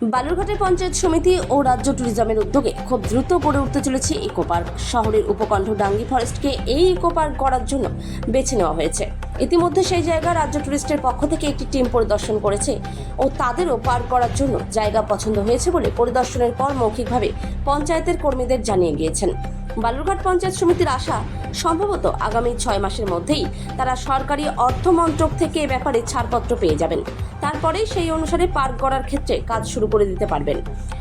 বালুরঘাটের পঞ্চায়েত সমিতি ও রাজ্য ট্যুরিজমের উদ্যোগে খুব দ্রুত গড়ে উঠতে চলেছে ইকো পার্ক। শহরের উপকণ্ঠ ডাঙ্গি ফরেস্টকে এই ইকো পার্ক করার জন্য বেছে নেওয়া হয়েছে। ইতিমধ্যে সেই জায়গা রাজ্য ট্যুরিস্টের পক্ষ থেকে একটি টিম পরিদর্শন করেছে ও তাদেরও পার্ক করার জন্য জায়গা পছন্দ হয়েছে বলে পরিদর্শনের পর মৌখিকভাবে পঞ্চায়েতের কর্মীদের জানিয়ে গিয়েছেন। বালুরঘাট পঞ্চায়েত সমিতির আশা সম্ভবত আগামী ছয় মাসের মধ্যেই তারা সরকারি অর্থ মন্ত্রক থেকে এ ব্যাপারে ছাড়পত্র পেয়ে যাবেন। তারপরেই সেই অনুসারে পার্ক করার ক্ষেত্রে কাজ শুরু করে দিতে পারবেন।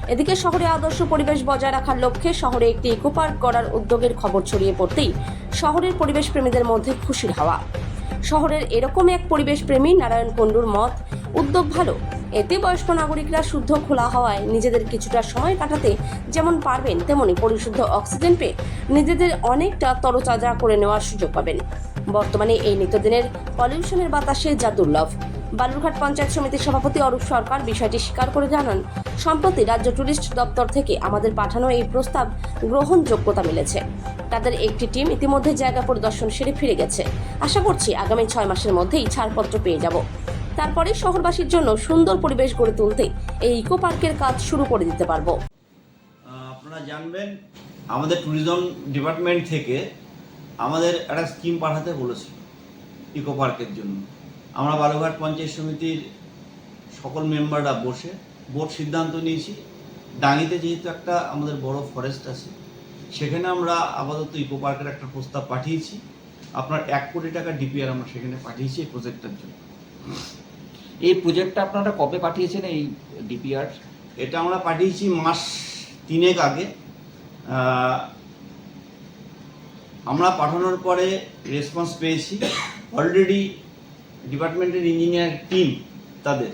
এদিকে শহরে আদর্শ পরিবেশ বজায় রাখার লক্ষ্যে শহরে একটি ইকো পার্ক করার উদ্যোগের খবর ছড়িয়ে পড়তেই শহরের পরিবেশ প্রেমীদের মধ্যে খুশির হাওয়া। শহরের এরকম এক পরিবেশ প্রেমী নারায়ণ কুণ্ডুর মত, উদ্যোগ ভালো এতে বয়স্ক নাগরিকরা শুদ্ধ খোলা হওয়ায় নিজেদের কিছুটা সময় কাটাতে যেমন পারবেন, তেমনি পরিশুদ্ধ অক্সিজেন পেয়ে নিজেদের অনেকটা তরতাজা করে নেওয়ার সুযোগ পাবেন। বর্তমানে এই নিত্যদিনের পলিউশনের বাতাসে যা দুর্লভ। বালুরঘাট পঞ্চায়েত সমিতির সভাপতি অরূপ সরকার বিষয়টি স্বীকার করে জানান, সম্প্রতি রাজ্য ট্যুরিস্ট দপ্তর থেকে আমাদের পাঠানো এই প্রস্তাব গ্রহণযোগ্যতা মিলেছে। তাদের একটি টিম ইতিমধ্যে জায়গা পরিদর্শন সেরে ফিরে গেছে। আশা করছি আগামী ছয় মাসের মধ্যেই ছাড়পত্র পেয়ে যাব। তারপরে শহরবাসীর জন্য সুন্দর পরিবেশ গড়ে তুলতে এই ইকো পার্কের কাজ শুরু করে দিতে পারব। আপনারা জানবেন, আমাদের ট্যুরিজম ডিপার্টমেন্ট থেকে আমাদের একটা স্কিম পাঠাতে বলেছিল ইকো পার্কের জন্য। আমরা বালুঘাট পঞ্চায়েত সমিতির সকল মেম্বাররা বসে বোর্ড সিদ্ধান্ত নিয়েছি। ডাঙ্গিতে যেহেতু একটা আমাদের বড় ফরেস্ট আছে, সেখানে আমরা আপাতত ইকো পার্কের একটা প্রস্তাব পাঠিয়েছি। আপনার এক কোটি টাকা ডিপিআর আমরা সেখানে পাঠিয়েছি এই প্রজেক্টটার জন্য। এই প্রজেক্টটা আপনারা কবে পাঠিয়েছেন এই ডিপিআর এটা আমরা পাঠিয়েছি মাস তিনেক আগে। আমরা পাঠানোর পরে রেসপন্স পেয়েছি। অলরেডি ডিপার্টমেন্টের ইঞ্জিনিয়ার টিম তাদের।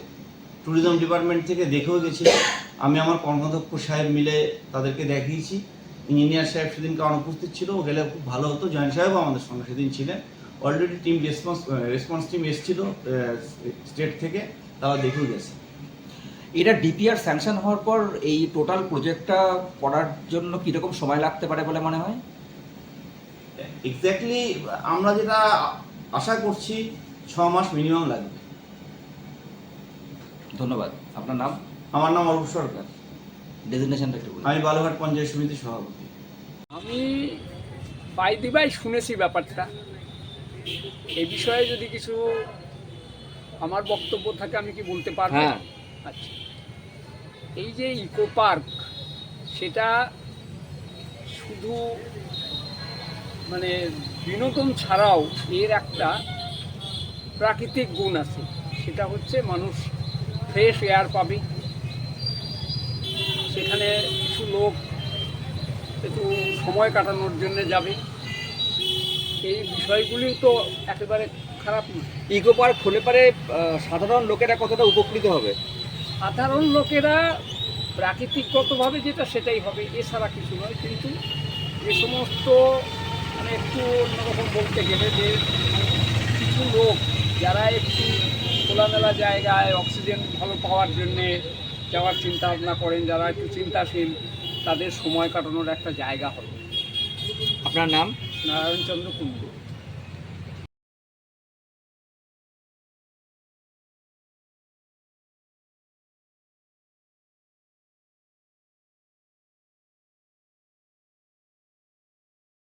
ট্যুরিজম ডিপার্টমেন্ট থেকে দেখেও গেছিল আমি আমার কর্মাধ্যক্ষ সাহেব মিলে তাদেরকে দেখিয়েছি। ইঞ্জিনিয়ার সাহেব সেদিনকে অনুপস্থিত ছিল। ও গেলে খুব ভালো হতো। জয়েন্ট সাহেবও আমাদের সঙ্গে সেদিন ছিলেন। Already team response response team এসেছিল স্টেট থেকে তারা দেখেও গেছে। এটা ডিপিআর স্যাংশন হওয়ার পর এই টোটাল প্রজেক্টটা করার জন্য কীরকম সময় লাগতে পারে বলে মনে হয়? এক্স্যাক্টলি আমরা যেটা আশা করছি ছ মাস মিনিমাম লাগবে। ধন্যবাদ। আপনার নাম? আমার নাম অরূপ সরকার। ডেজিগনেশনটা একটু আমি বালুঘাট পঞ্চায়েত সমিতির সভাপতি। আমি বাই দিবাই শুনেছি ব্যাপারটা। এই বিষয়ে যদি কিছু আমার বক্তব্য থাকে আমি কি বলতে পারব? হ্যাঁ। আচ্ছা। এই যে ইকো পার্ক সেটা শুধু মানে বিনোদন ছাড়াও এর একটা প্রাকৃতিক গুণ আছে। সেটা হচ্ছে মানুষ ফ্রেশ এয়ার পাবে। সেখানে কিছু লোক একটু সময় কাটানোর জন্য যাবে। এই বিষয়গুলি তো একেবারে খারাপ না ইকো পার্ক হলে পারে সাধারণ লোকেরা কতটা উপকৃত হবে? সাধারণ লোকেরা প্রাকৃতিকগতভাবে যেটা সেটাই হবে এছাড়া কিছু নয়। কিন্তু যে সমস্ত মানে একটু অন্যরকম বলতে গেলে যে কিছু লোক যারা একটু খোলামেলা জায়গায় অক্সিজেন ভালো পাওয়ার জন্যে যাওয়ার চিন্তা ভাবনা করেন যারা একটু চিন্তাশীল তাদের সময় কাটানোর একটা জায়গা হবে। আপনার নাম? నారాయణ చంద్ర కుండు